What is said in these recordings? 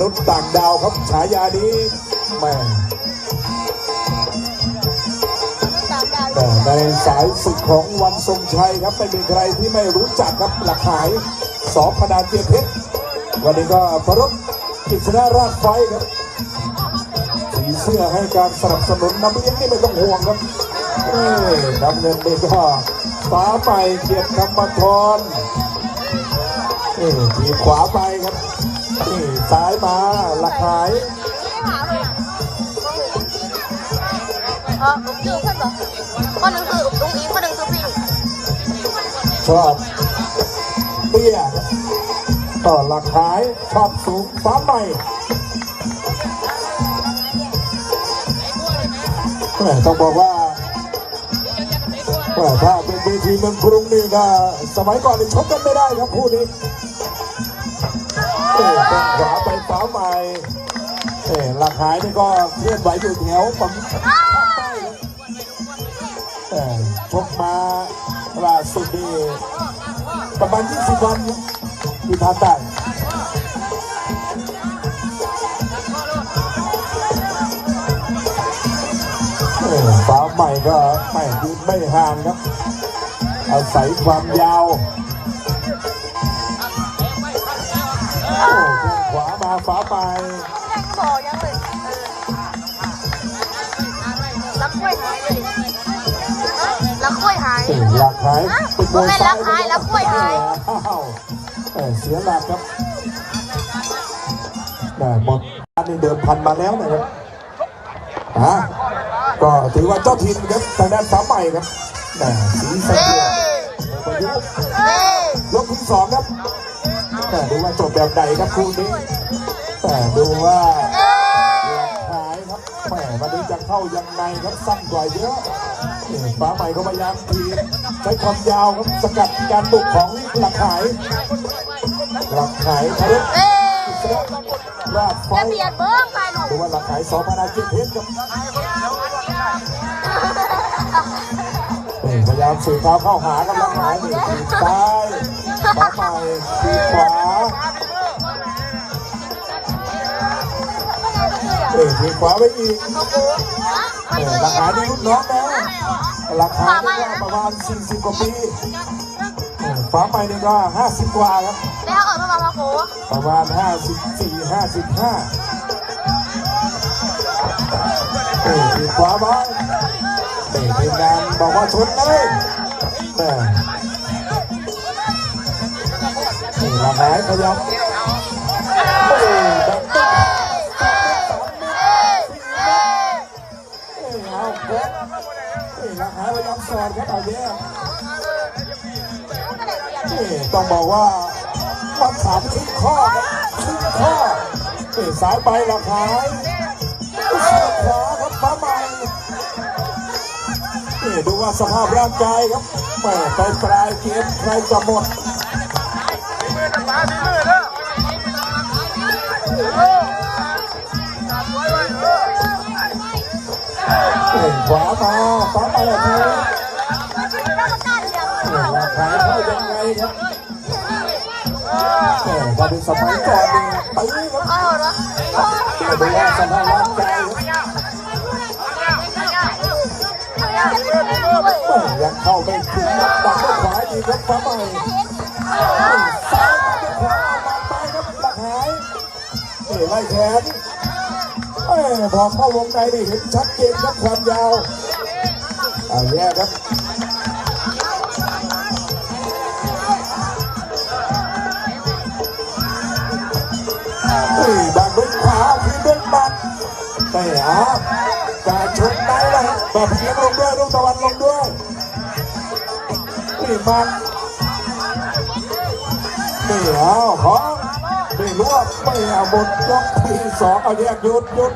นุษย์ต่างดาวครับฉายานี้แม่แต่ในสายศึกของวันทรงชัยครับไม่มีใครที่ไม่รู้จักครับหลักหายสอพนาเกียรติเพชรวันนี้ก็พรุษกิษณราชไฟครับสีเสื้อให้การสนับสนุนน้ำเลี้ยงนี่ไม่ต้องห่วงครับเอ้ยน้ำเงินนี่ก็ฟ้าไปเกียรติคำบัทรนี่ทีขวาไปครับ นี่ซ้ายมาหลักหายเออชื่อเพื่อนบอกคนหนึ่งคืออุ้งอิงคนหนึ่งคือพิงชอบเตี้ยต่อหลักหายชอบสูงฟ้าใหม่แม่ต้องบอกว่าแม่ถ้าเป็นเวทีเมืองกรุงนี่ก็สมัยก่อนนี่ชกกันไม่ได้ครับคู่นี้ เอ้แข้งขวาไปฟ้าใหม่เอ้หลักหายนี่ก็เคลื่อนไหวอยู่แถวฝั่งภาคใต้ครับเอ้ชกมาล่าสุดนี่ประมาณ 20 วันที่ภาคใต้เออฟ้าใหม่ก็ไม่ไม่ห่างครับ อาศัยความยาว ขวามาฟ้าไปแม่งก็บอกยังเลยรักล้วยหายเลยรักล้วยหายลักหายเป็นมวยซ้ายหายล้วกล้วยหายเสียหลักครับได้หมดอันนี้เดิมพันมาแล้วนะครับอะก็ถือว่าเจ้าถิ่นครับทางด้านฟ้าใหม่ครับแต่สีสะเย้เกียประยกที่สองครับ แต่ดูว่าจบแบบไหนครับคู่นี้ แต่ดูว่าเย้หายครับแหมวันนี้จะเข้ายังไงครับสั้นกว่าเยอะนี่ฟ้าใหม่ก็พยายามทีบใช้ความยาวครับสกัดการบุกของหลักหายหลักหายทะลุเย้ราดไฟจะเบียดเบิ้งไปหนูดูว่าหลักหายสองพนาจิตเพชรครับนี่พยายามสื่อเท้าเข้าหากับหลักหายนี่ทีบซ้ายฟ้าใหม่ทีบขวา เออทีขวาไปอีกเออราคาดีรุ่นน้องนะราคานี่ก็ประมาณ 40 กว่าปีฟ้าใหม่นี่ก็ 50 กว่าครับแล้วเออมามาโผประมาณ 54 55เออทีขวาไปเออทีมงานบอกว่าชนเลยเออนี่ราคาขยับโอ้ดังตึ้งเอ้ยเอาเด็กเอ้ยราคาพยายามสอนครับเอาแย่เอ้ยต้องบอกว่ามาถามครึ่งข้อครับครึ่งข้อเอ้ยสายไปราคาเสียขวาครับฟ้าใหม่ดูว่าสภาพร่างกายครับแม่ไปปลายเกมใครจะหมด เอ้ยขวามาฟ้าใหม่ทีราคาเท่ายังไงครับแหม่าเป็นสมัยก่อนนี่ตื้อครับดูว่าสภาพร่างกายครับแหม่ยังเข้าไม่ถึงนับดักด้วยขวาอีกครับฟ้าใหม่ซ้ายด้วยขวามาไปครับหลักหายเอ้ไล่แขน เอ้ยพอเข้าวงในนี่เห็นชัดเจนครับความยาวเอาแย่ครับเฮ้ยดักด้วยขวาคืนด้วยหมัดแต่อาการชนได้แล้วแบบเสียงลงด้วยลูกตะวันลงด้วยนี่มันนี่เอาของ ไม่รู้ว่าไม่เอาบทยกที่สองเอาแยกยุดยุด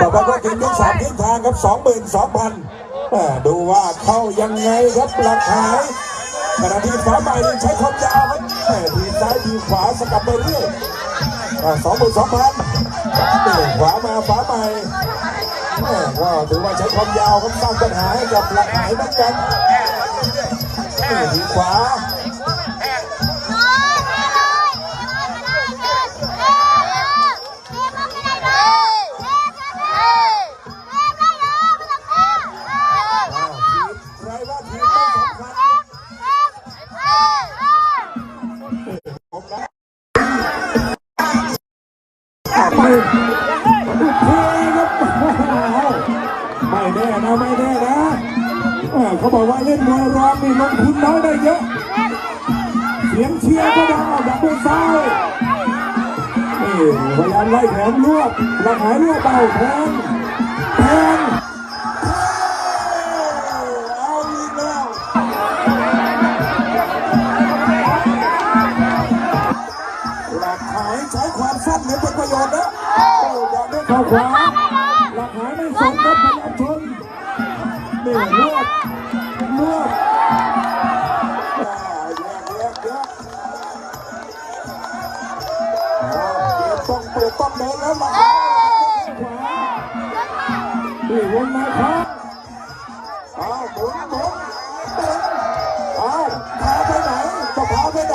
ต่อไปก็ถึงยกสามทิศทางครับสองหมื่นสองพันดูว่าเข้ายังไงครับหลักหายขณะที่ฝาใหม่ใช้ความยาวครับทีซ้ายทีขวาสกัดไปเรื่อยสองหมื่นสองพันขวามาฟ้าใหม่ว่าถือว่าใช้ความยาวครับสร้างปัญหาให้กับหลักหายเหมือนกัน อ华。 ล่นมวยรอมนี่ลงทุนน้อยได้เยอะ เสียงเชียร์ก็ดังออกจากด้วยซ้ายนี่พยายามไล่แขนรวบหลักหายรวบเบาแทงแทงเอาอีล้วหลักหายใช้ความสั้นเนือประยชน์นะอยากได้เขขวาหลักหายไม่สมกับพยายามชนนี่รวบ ทั่ต้องเปิต้แล้วมาหรือวนมาคเอาหมุนหมุนเาพาไปไหนจะพาไปไหน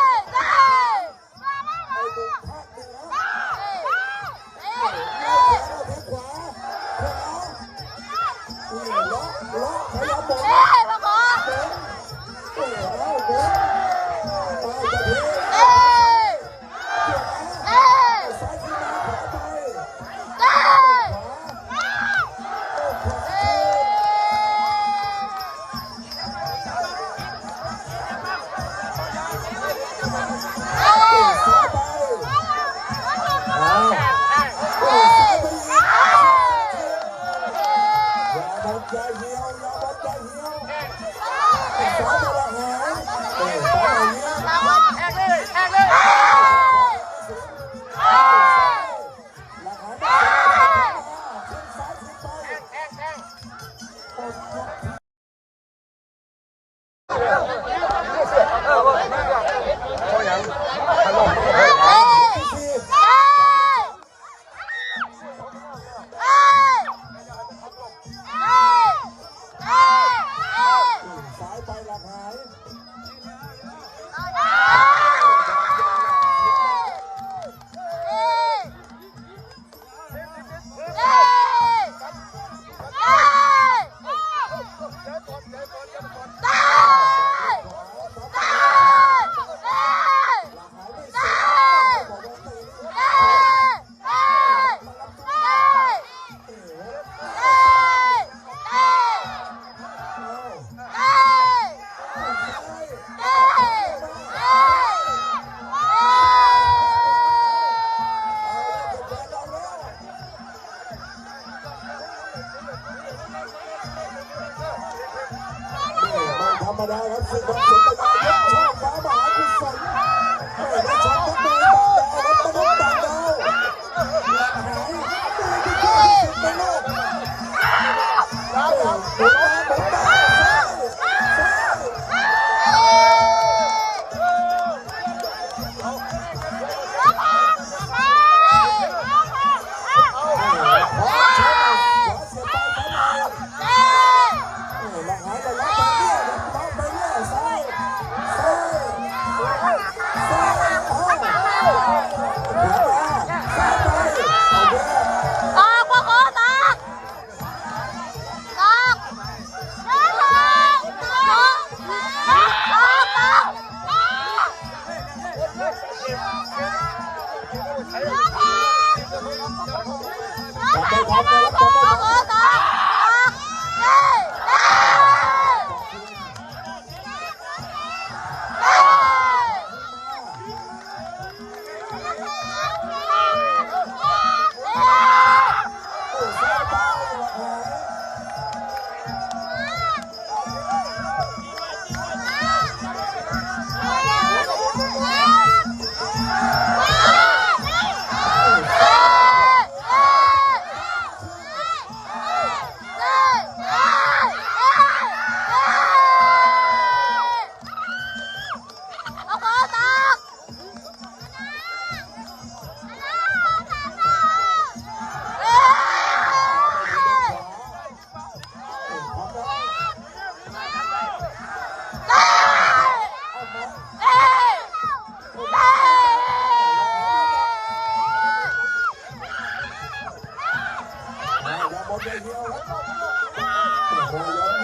อย่าหมดเลยเดียวครับโอ้โห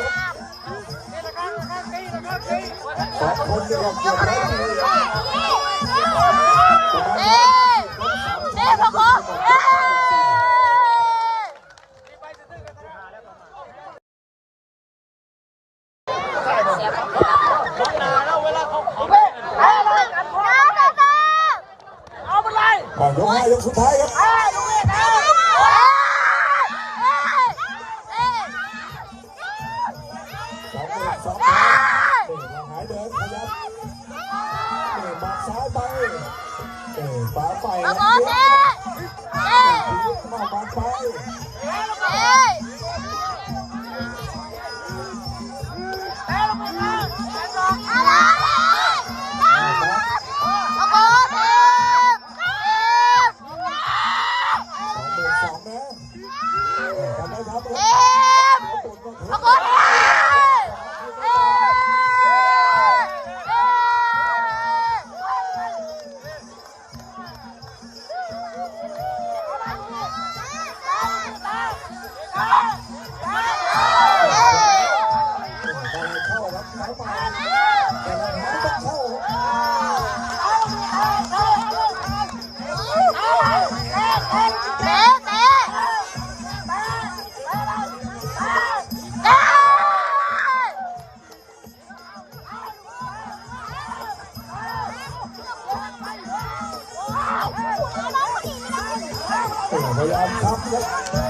ยอมยกสองคนนี่ก็เกือบแล้เลยอะยกห้ยกสุดท้ายครับ ฝาไฟ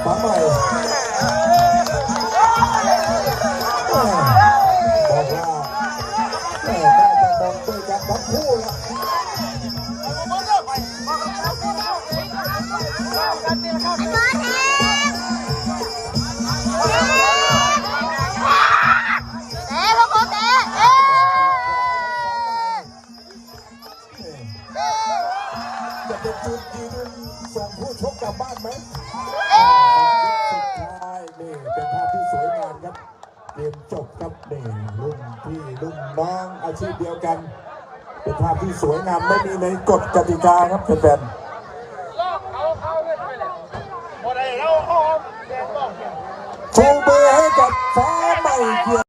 ครับมาใหม่แม่บอกว่าแม่น่าจะมองด้วยกันทั้งคู่ละจะเป็นจุดยืนส่งผู้ชกกลับบ้านไหมสุดท้าย นี่เป็นภาพที่สวยงามครับเกมจบครับนี่รุ่นพี่รุ่นน้องอาชีพเดียวกัน เป็นภาพที่สวยงามไม่มีในกฎกติกาครับแฟนๆชูมือให้กับฟ้าใหม่เกีย